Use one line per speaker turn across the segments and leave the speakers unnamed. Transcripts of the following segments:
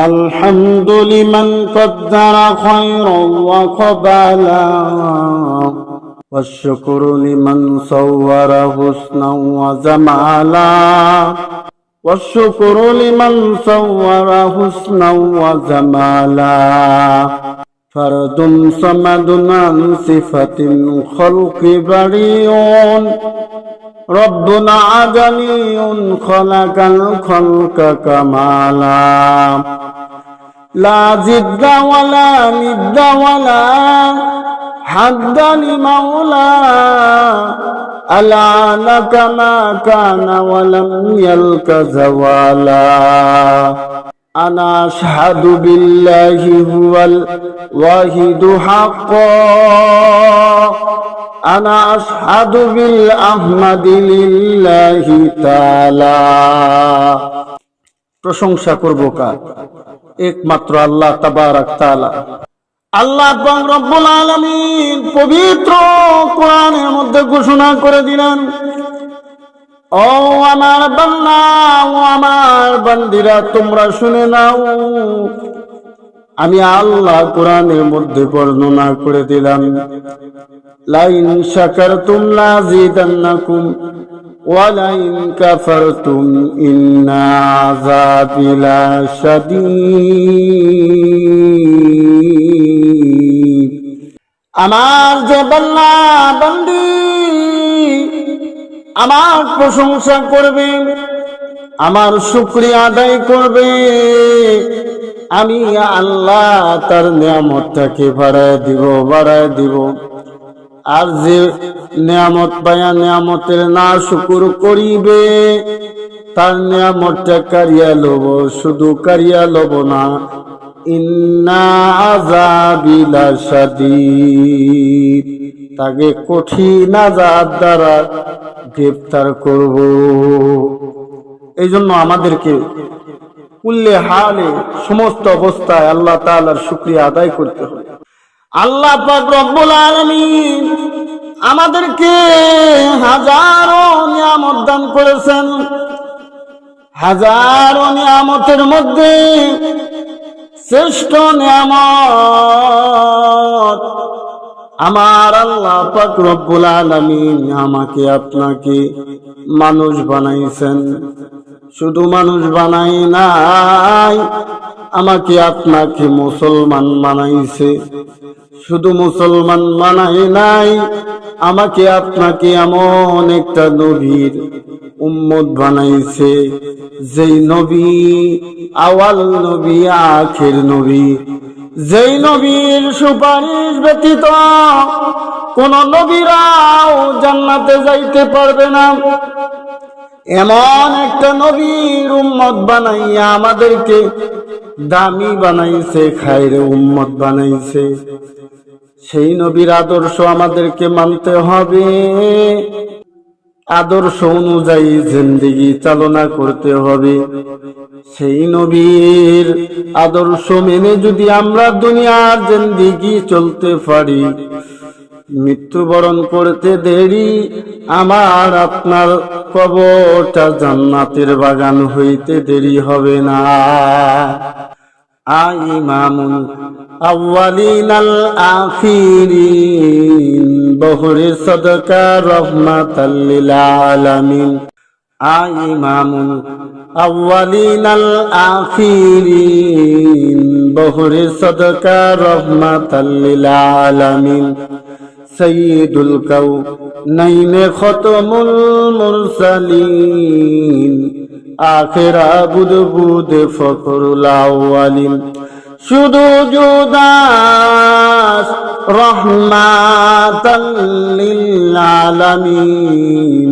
الحمد لمن قدر خيرا وقبلا والشكر لمن صور حسنا وجمالا والشكر لمن صور حسنا وجمالا فرد صمد عن صفة خلق بريء ربنا عجلي خلق الخلق كمالا لا زد ولا ند ولا حد لمولى ألا لك ما كان ولم يلك زوالا أنا أشهد بالله هو الواحد حقا أنا أشهد بالأحمد لله تعالى প্রশংসা করব কার একমাত্র আল্লাহ তাবারাক তাআলা আল্লাহ পাক রব্বুল আলামিন পবিত্র কোরআনের মধ্যে ঘোষণা করে দিলেন ও আমার বান্দা ও আমার বান্দিরা তোমরা শুনে নাও আমি আল্লাহ কোরআনের মধ্যে বর্ণনা করে দিলাম। লাইন শাকারতুম লাযিদান্নাকুম ওয়ালাইন কাফারতুম ইন্না আযাবি লাশাদীদ। আমার যে বান্দা বান্দি, আমার প্রশংসা করবে। আমার শুক্রিয়া আদায় করবে। আমি আল্লাহ তার নিয়ামতটাকে বাড়ায় দিব বাড়ায় দিব। আর যে নিয়ামত পায়া নিয়ামতের না শুকুর করিবে, তার নিয়ামতটা কারিয়া লব, শুধু কারিয়া লব না। ইন্না আযাবিলা শাদীদ তাকে কঠিন আজাদ দ্বারা গ্রেফতার করব। এই জন্য আমাদেরকে কুল্লে হালে সমস্ত অবস্থায় আল্লাহ তাআলার শুকরিয়া আদায় করতে হবে। আল্লাহ রব্বুল আমাদেরকে হাজারো নিয়ামত দান করেছেন। হাজারো নিয়ামতের মধ্যে শ্রেষ্ঠ নিয়ামত আমার আল্লাহ পাক রব্বুল আলামিন আমাকে আপনাকে মানুষ বানাইছেন। শুধু মানুষ বানাই নাই, আমাকে আপনাকে মুসলমান বানাইছে। শুধু মুসলমান বানাই নাই, আমাকে আপনাকে এমন একটা নবীর উম্মত বানাইছে, যেই নবী আওয়াল নবী, আখের নবী। যেই নবীর সুপারিশ ব্যতীত কোন নবীরাও জান্নাতে যাইতে পারবে না। এমন একটা নবীর উম্মত বানাইয়া আমাদেরকে দামি বানাইছে খাইরে উম্মত বানাইছে। সেই নবীর আদর্শ আমাদেরকে মানতে হবে। আদর্শ অনুযায়ী জিন্দিগি চালনা করতে হবে। সেই নবীর আদর্শ মেনে যদি আমরা দুনিয়ার জিন্দিগি চলতে পারি মৃত্যুবরণ করতে দেরি, আমার আপনার কবরটা জান্নাতের বাগান হইতে দেরি হবে না। আইমামুন আউয়ালিন আল আখিরিন বহরে সদকা রহমাতাল লিল আলামিন। আইমামুন আউয়ালিন আল আখিরিন বহরে সদকা রহমাতাল লিল আলামিন। সৈয়দুল কাউনাইন খতমুল মুরসালিন। আখেরা বুদ বুদ ফখরুল আউয়ালিন। শুধু জুদাস রহমাতাল লিল আলামিন।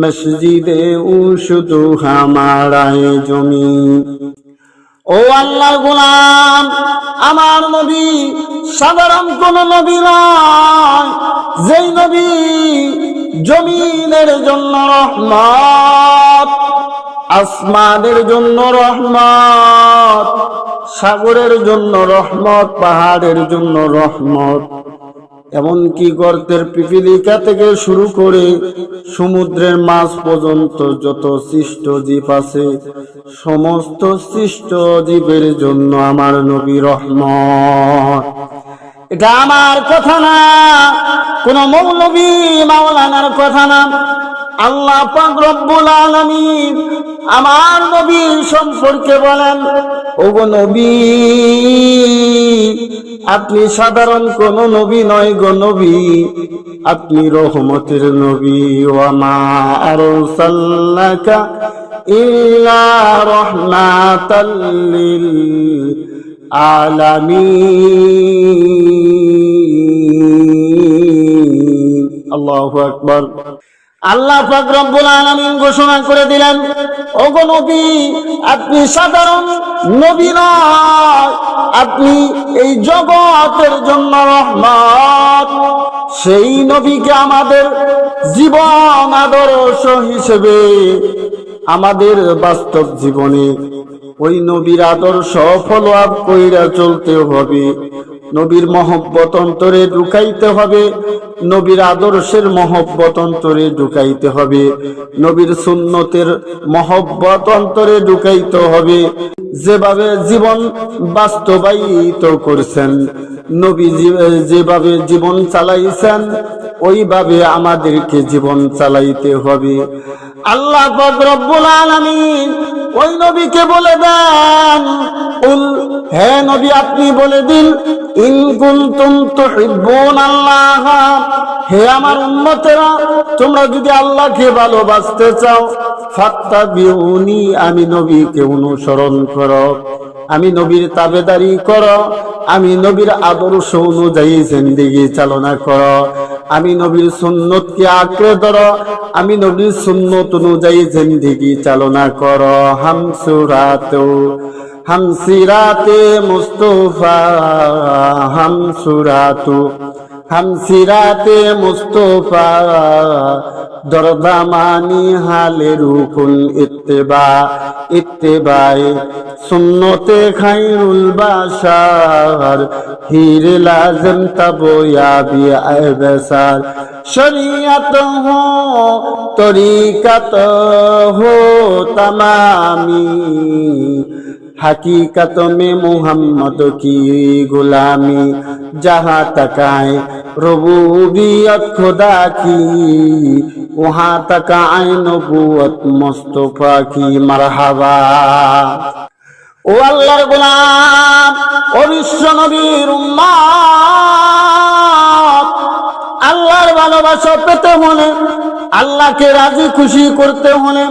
মসজিদে ও শুধু হামারায় জমি ও আল্লাহ গোলাম, আমার নবী সাধারণ কোন নবী নয় যেই নবী জমিনের জন্য রহমত, আসমানের জন্য রহমত, সাগরের জন্য রহমত, পাহাড়ের জন্য রহমত। এমনকি গর্তের পিপিলিকা থেকে শুরু করে সমুদ্রের মাছ পর্যন্ত যত সৃষ্ট জীব আছে, সমস্ত সৃষ্ট জীবের জন্য আমার নবী রহমত। এটা আমার কথা না। কোন মৌলবী মাওলানার কথা না। আল্লাহ পাক রব্বুল আমার নবী সম্পর্কে বলেন, ওগো নবী, আপনি সাধারণ কোন নবী নয় গো নবী। আপনি রহমতের নবী। ওয়ামা আরসালনাকা ইল্লা রাহমাতাল লিল আকবার। আল্লাহ পাক রব্বুল ঘোষণা করে দিলেন, ওগো নবী, আপনি সাধারণ নবী নয়। আপনি এই জগতের জন্য রহমত। সেই নবীকে আমাদের জীবন আদর্শ হিসেবে, আমাদের বাস্তব জীবনে ওই নবীর আদর্শ ফলো আপ কইরা চলতে হবে। নবীর মহব্বত অন্তরে ঢুকাইতে হবে। নবীর আদর্শের মহব্বত অন্তরে ঢুকাইতে হবে। নবীর সুন্নতের মহব্বত অন্তরে ঢুকাইতে হবে। যেভাবে জীবন বাস্তবায়িত করছেন, নবী যেভাবে জীবন চালাইছেন, ওইভাবে আমাদেরকে জীবন চালাইতে হবে। আল্লাহ রব্বুল আলামিন ওই নবীকে বলে দেন, উল, হে নবী আপনি বলে দিন, ইন কুনতুম তুহিব্বুন আল্লাহ হে আমার উম্মতেরা, তোমরা যদি আল্লাহকে ভালোবাসতে চাও, ফাত্তাবিউনি, আমি নবীকে অনুসরণ করো, আমি নবীর তাবেদারি করো, আমি নবীর আদর্শ অনুযায়ী জিন্দিগি চালনা করো। আমি নবীর সুন্নতকে আঁকড়ে ধরো। আমি নবীর সুন্নত অনুযায়ী জিন্দিগি চালনা করো। হামসুরাত হামসিরাতে মুস্তফা, হামসুরাতু। হামসিরাতে মুস্তফা দরদামানি হালে রুকুল ইত্তেবা, ইত্তেবায় সুন্নতে খাইরুল বাসার হিরে লাজম তবয়াবি আবসার শরিয়াত হো, তরিকাত হো, তামামি, হাকিকাত মে মুহাম্মদ কি গুলামি। जहाँ तक आए रबूबियत खुदा की वहाँ तक आए नबूवत मुस्तफा की मरहबा ও আল্লাহর গোলাম ও বিশ্ব নবীর উম্মত আল্লাহর ভালোবাসা পেতে হলে আল্লাহকে রাজি খুশি করতে হলে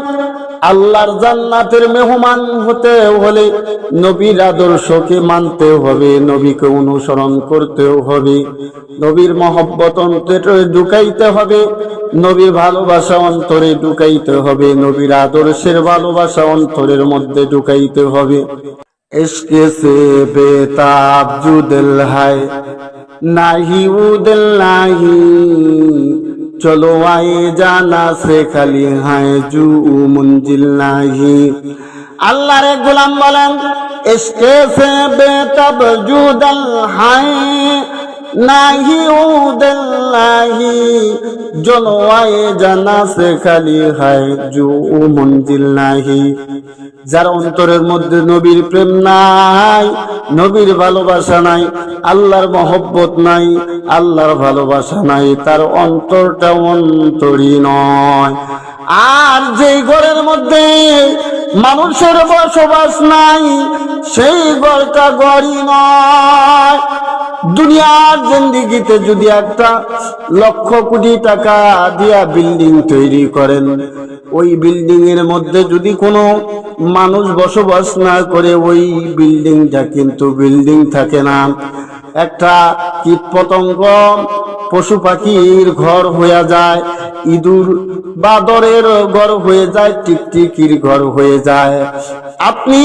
আল্লাহর জান্নাতের মেহমান হতে হলে নবীর আদর্শকে মানতে হবে, নবীকে অনুসরণ করতেও হবে, নবীর মহব্বত অন্তরে ঢুকাইতে হবে নবীর ভালোবাসা অন্তরে ঢুকাইতে হবে, নবীর আদর্শের ভালোবাসা অন্তরের মধ্যে ঢুকাইতে হবে। ইশকে সে বেতাব জুদেল হায়, নাহি উদেল নাহি चलो आए जाना से खाली है जू मंजिल नाही আল্লাহর এক গোলাম বলেন ইশকে সে বেতাব জুদল হায় নাহি উদল নাহি জলওয়ায়ে জানা সে খালি হায় জু মঞ্জিল নাহি যার অন্তরের মধ্যে নবীর প্রেম নাই, নবীর ভালোবাসা নাই, আল্লাহর মহব্বত নাই, আল্লাহর ভালোবাসা নাই, তার অন্তরটা অন্তরই নয়। আর যেই ঘরের মধ্যে মানুষের বসবাস নাই, সেই ঘরটা গড়ই নয়। দুনিয়ার জিন্দিগিতে যদি একটা লক্ষ কোটি টাকা দিয়া বিল্ডিং তৈরি করেন, ওই বিল্ডিং এর মধ্যে যদি কোনো মানুষ বসবাস না করে, ওই বিল্ডিংটা কিন্তু বিল্ডিং থাকে না। একটা কীট পতঙ্গ পশু পাখির ঘর হয়ে যায়, ইঁদুর বাদরের ঘর হয়ে যায়, টিকটিকির ঘর হয়ে যায়। আপনি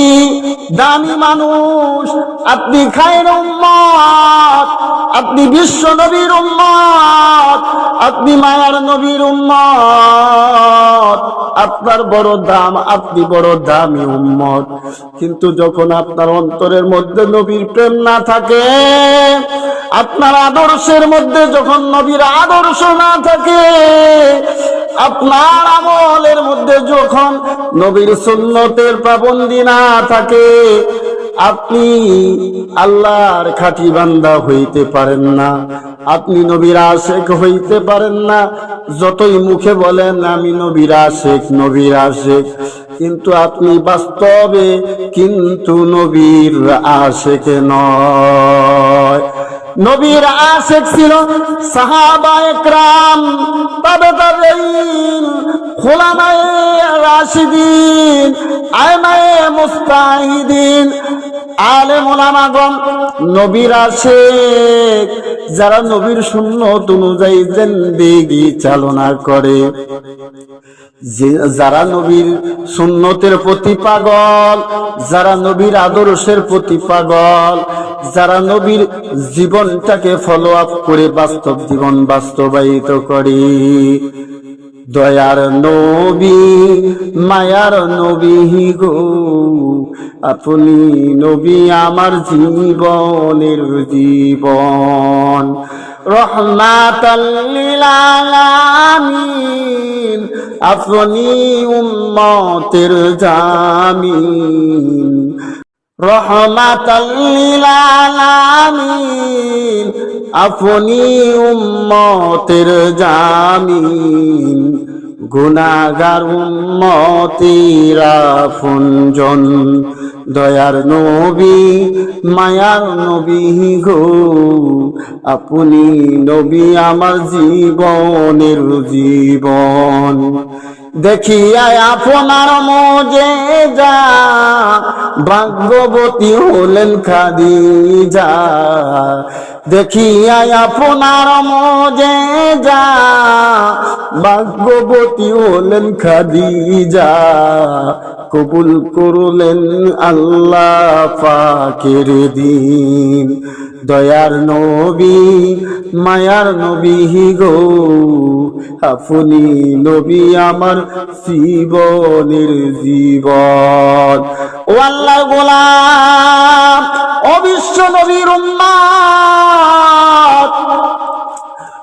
দামি মানুষ, আপনি খায়ের উম্মত, আপনি বিশ্ব নবীর উম্মত, আপনি মায়ার নবীর উম্মত। আপনার বড় দাম, আপনি বড় দামি উম্মত। কিন্তু যখন আপনার অন্তরের মধ্যে নবীর প্রেম না থাকে, আপনার আদর্শের মধ্যে যখন নবীর আদর্শ না থাকে আপনার আমলের মধ্যে যখন নবীর সুন্নতের পাবন্দি না থাকে, আপনি আল্লাহর খাঁটি বান্দা হইতে পারেন না, আপনি নবীর আশেক হইতে পারেন না। যতই মুখে বলেন, আমি নবীর আশেক নবীর আশেক, কিন্তু আপনি বাস্তবে কিন্তু নবীর আশেক নয়। নবীর আশেক ছিল সাহাবা একরাম তবে তাবেইন খোলামায়ে রাশিদিন আয়মায়ে মুস্তাহিদিন আলে মোলামাগম নবীর আশেক যারা নবীর সুন্নত অনুযায়ী জিন্দেগি চালনা করে। যারা নবীর সুন্নতের প্রতি পাগল, যারা নবীর আদর্শের প্রতি পাগল, যারা নবীর জীবনটাকে ফলো আপ করে বাস্তব জীবন বাস্তবায়িত করে। দয়ার নবী, মায়ার নবী গো। আপনি নবী আমার জীবনের জীবন। রহমাতাল্লিল আলামিন, আপনি উম্মতের জামিন। রহমাতাল্লিল আলামিন আপনি উম্মতের জামিন গুনাগার উম্মতিরা ফুঞ্জন দয়ার নবী, মায়ার নবী গো, আপনি নবী আমার জীবনের জীবন। দেখিয়া আপনার মজে যা, ভাগ্যবতী হলেন খাদিজা। দেখিয়া আপনার মজে যা, ভাগ্যবতী হলেন খাদিজা, কবুল করলেন আল্লাহ পাকের দিন। দয়ার নবী, মায়ার নবী গো, আপনি নবী আমার জীবনের জীবন। ও আল্লাহ গোলাম অবিশ্ব নবীর উম্মাদ।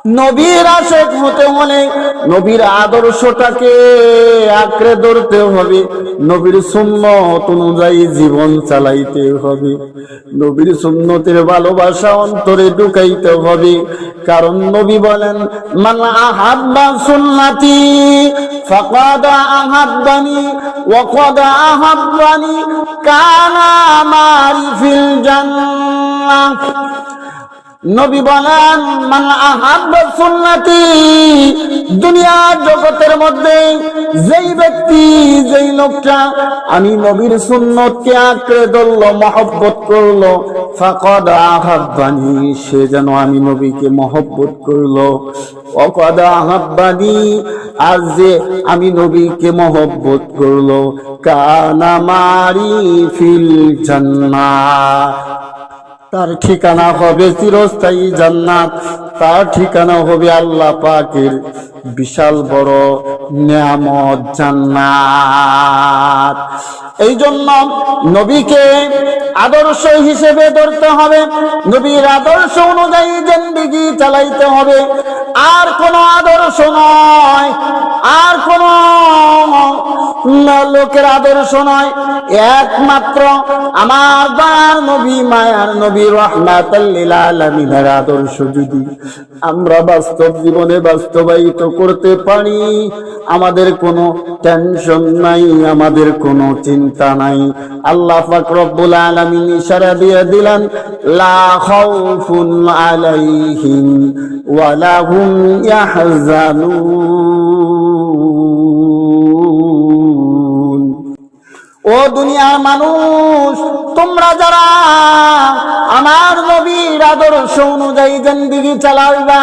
নবীর আশেক হতে হলে নবীর আদর্শটাকে আঁকড়ে ধরতে হবে। নবীর সুন্নত অনুযায়ী জীবন চালাইতে হবে। নবীর সুন্নতের ভালোবাসা অন্তরে ঢুকাইতে হবে। কারণ নবী বলেন, মান আহাব্বা সুন্নাতি ফাকাদ আহাব্বানি কাদ আহাব্বানি কানা মারি ফিল জান্নাহ। নবী বলেন, মান আহাব্বা সুন্নতি দুনিয়ার জগতের মধ্যে যেই ব্যক্তি, যেই লোকটা আমি নবীর সুন্নতকে আঁকড়ে ধরলো, মহব্বত করল, ফাকদ আহাব্বানি, সে যেন আমি নবীকে মহব্বত করল। অকদ আহাব্বানি, আর যে আমি নবীকে মহব্বত করল। কানামারি ফিল জান্নাত তার ঠিকানা হবে চিরস্থায়ী জান্নাত। তার ঠিকানা হবে আল্লাহ পাকের বিশাল বড় নিয়ামত জান্নাত। এই জন্য নবীকে আদর্শ হিসেবে ধরতে হবে। নবীর আদর্শ অনুযায়ী জিন্দিগি চালাইতে হবে। আর কোন আদর্শ নয়। আর কোন লোকের আদর্শ নয়। একমাত্র আমার দয়ার নবী, মায়ার নবী আলামিনের আদর্শ যদি আমরা বাস্তব জীবনে বাস্তবায়িত করতে পারি, আমাদের কোনো টেনশন নাই, আমাদের কোনো চিন্তা নাই। আল্লাহ পাক রব্বুল আলামিন ইশারা দিয়ে দিলেন, লা খাউফুন আলাইহিম ওয়ালা হুম ইয়াহজানুন। ও দুনিয়ার মানুষ, তোমরা যারা আমার নবীর আদর্শ অনুযায়ী জিন্দিগি চালাইবা,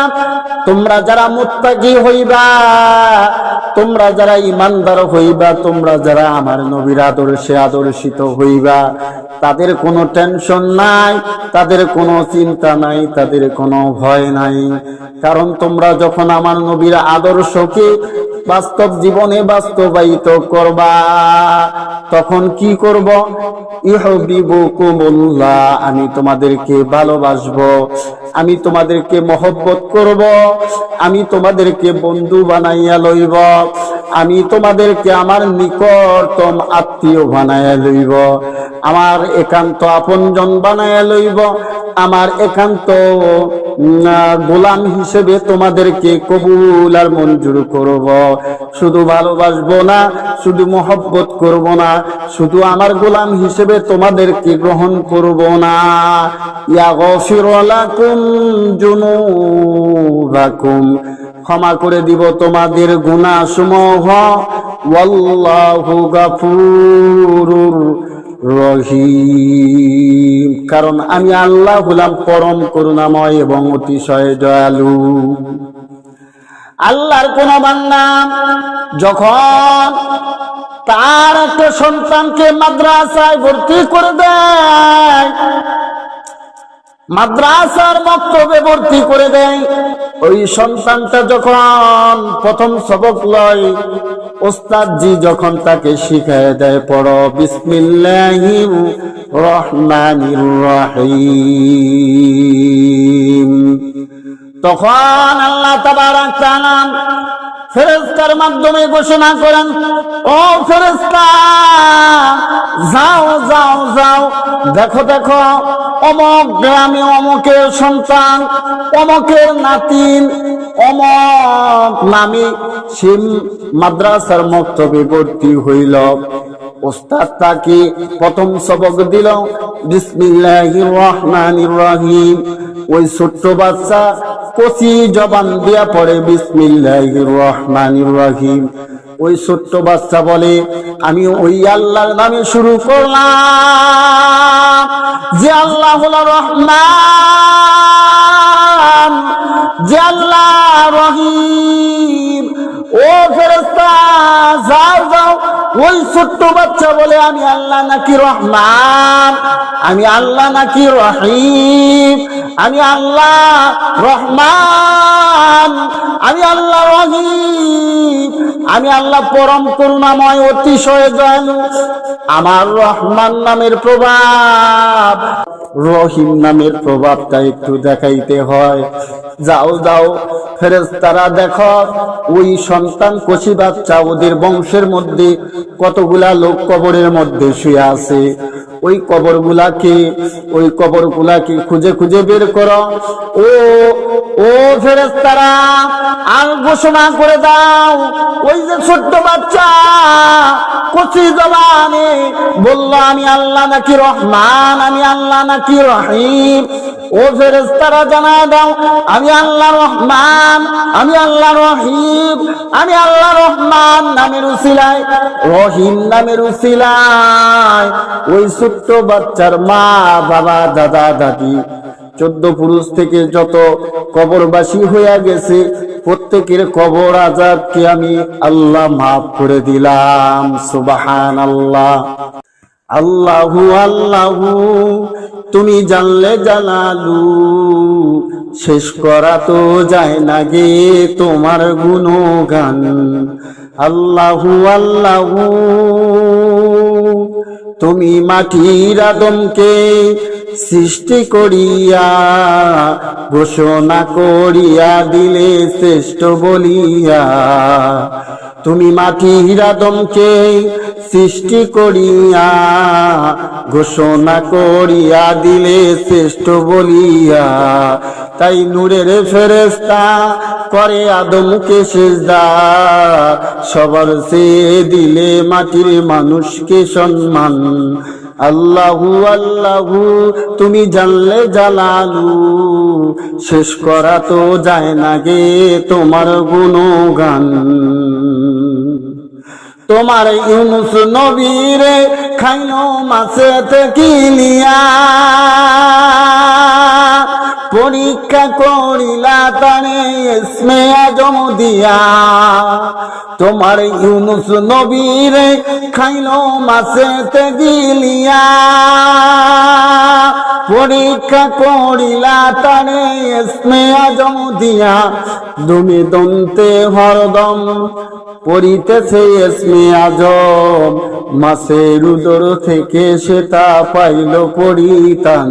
তোমরা যারা মুত্তাকি হইবা, তোমরা যারা ইমানদার হইবা, তোমরা যারা আমার নবীর আদর্শে আদর্শিত হইবা, তাদের কোনো টেনশন নাই, তাদের কোনো চিন্তা নাই, তাদের কোনো ভয় নাই। কারণ তোমরা যখন আমার নবীর আদর্শকে বাস্তব জীবনে বাস্তবায়িত করবা। তখন কি করব? ইহবিবুকুমুল্লাহ আমি তোমাদেরকে ভালোবাসবো, আমি তোমাদেরকে মহব্বত করব, আমি তোমাদেরকে বন্ধু বানাইয়া লইব, আমি তোমাদেরকে আমার নিকটতম আত্মীয় বানাইয়া লইব, আমার একান্ত আপনজন বানাইয়া লইব আমার একান্ত গোলাম হিসেবে তোমাদেরকে কবুল আর মঞ্জুর করব। শুধু ভালোবাসবো না, শুধু মহব্বত করব না, শুধু আমার গোলাম হিসেবে তোমাদেরকে গ্রহণ করব না। ক্ষমা করে দিব তোমাদের গুনাহসমূহ। ওয়াল্লাহু গাফুরুর রহিম। কারণ আমি আল্লাহ হলাম পরম করুণাময় এবং অতিশয় দয়ালু। আল্লাহর কোন বান্দা যখন তার একটা সন্তানকে মাদ্রাসায় ভর্তি করে দেয় মাদ্রাসার বক্তব্যে ভর্তি করে দেয়। ওই সন্তানটা যখন প্রথম সবক লয়, ওস্তাদজি যখন তাকে শিখায় দেয়, পড়ো বিসমিল্লাহির রহমানির রহিম। তখন আল্লাহ তাবারাক তাআলা ফেরেশতার মাধ্যমে ঘোষণা করেন, ও ফেরেশতা, যাও যাও যাও, দেখো দেখো অমক গ্রামে অমকের সন্তান, অমকের নাতিন অমক নামে সে মাদ্রাসার মক্তবে ভর্তি হইল। ওস্তাদ তাকে প্রথম সবক দিল, বিসমিল্লাহির রহমানির রহিম। ওই ছোট্ট বাচ্চা কচি জবান দিয়া পড়ে, বিসমিল্লাহির রহমানির রহিম। ওই ছোট্ট বাচ্চা বলে, আমি ওই আল্লাহর নামে শুরু করলাম। যে আল্লাহ হলো রহমান, যে আল্লাহ রহিম। ও ফেরেস্তা যাও যাও। ওই ছোট্ট বাচ্চা বলে, আমি আল্লাহ নাকি রহমান? আমি আল্লাহ নাকি রহিম? আমি আল্লাহ রহমান? আমি আল্লাহ রহিম? আমি আল্লাহ পরম করুণাময়, অতিশয় দয়ালু। আমার রহমান নামের প্রভাব, রহিম নামের প্রভাবটা একটু দেখাইতে হয়। যাও যাও, ফেরেশতারা দেখো, ওই সন্তান কচি বাচ্চা ওদের বংশের মধ্যে কতগুলা লোক কবরের মধ্যে শুয়ে আছে। ওই কবরগুলাকে ওই কবরগুলাকে খুঁজে খুঁজে বের করো। ও ও ফেরেশতারা, আর ঘোষণা করে দাও, ওই যে ছোট্ট বাচ্চা কচি জবানে বলল, আমি আল্লাহ নাকি রহমান, আমি আল্লাহ নাকি রহিম। ও ফেরেস্তারা জানা দাও, আমি আল্লাহ রহমান, আমি আল্লাহ রহিম, আমি আল্লাহ রহমান নামের রহিম নামের ওই ছোট্ট বাচ্চার মা, বাবা, দাদা, দাদি চোদ্দ পুরুষ থেকে যত কবরবাসী হইয়া গেছে, প্রত্যেকের কবর আজাবকে আমি আল্লাহ মাফ করে দিলাম। সুবাহান আল্লাহ, আল্লাহু আল্লাহু তুমি জানলে জানালু শেষ করা তো যায় না গে তোমার গুণগান। আল্লাহু আল্লাহু তুমি মাটির আদমকে সৃষ্টি করিয়া, ঘোষণা করিয়া দিলে শ্রেষ্ঠ বলিয়া, তুমি মাটির আদমকে সৃষ্টি করিয়া, ঘোষণা করিয়া দিলে শ্রেষ্ঠ বলিয়া তাই নূরের ফেরেস্তা করে আদমকে সেজদা। সবার সে দিলে মাটির মানুষকে সম্মান। আল্লাহু আল্লাহু, তুমি জানলে জালালু। শেষ করা তো যায় না গে তোমার গুণগান। তোমার ইউনুস নবীরে খাইনো মাছে কিনিয়া পরীক্ষা করিলা তারে ইসমে আজম দিয়া। তোমার ইউনুস নবীর খাইলো মাছে গিলিয়া। পরীক্ষা করিলা তারে ইসমে আজম দিয়া। তুমি দন্তে হরদম পড়িতেছে এসমে আজম। মাসের উদর থেকে সেটা পাইল পরিতান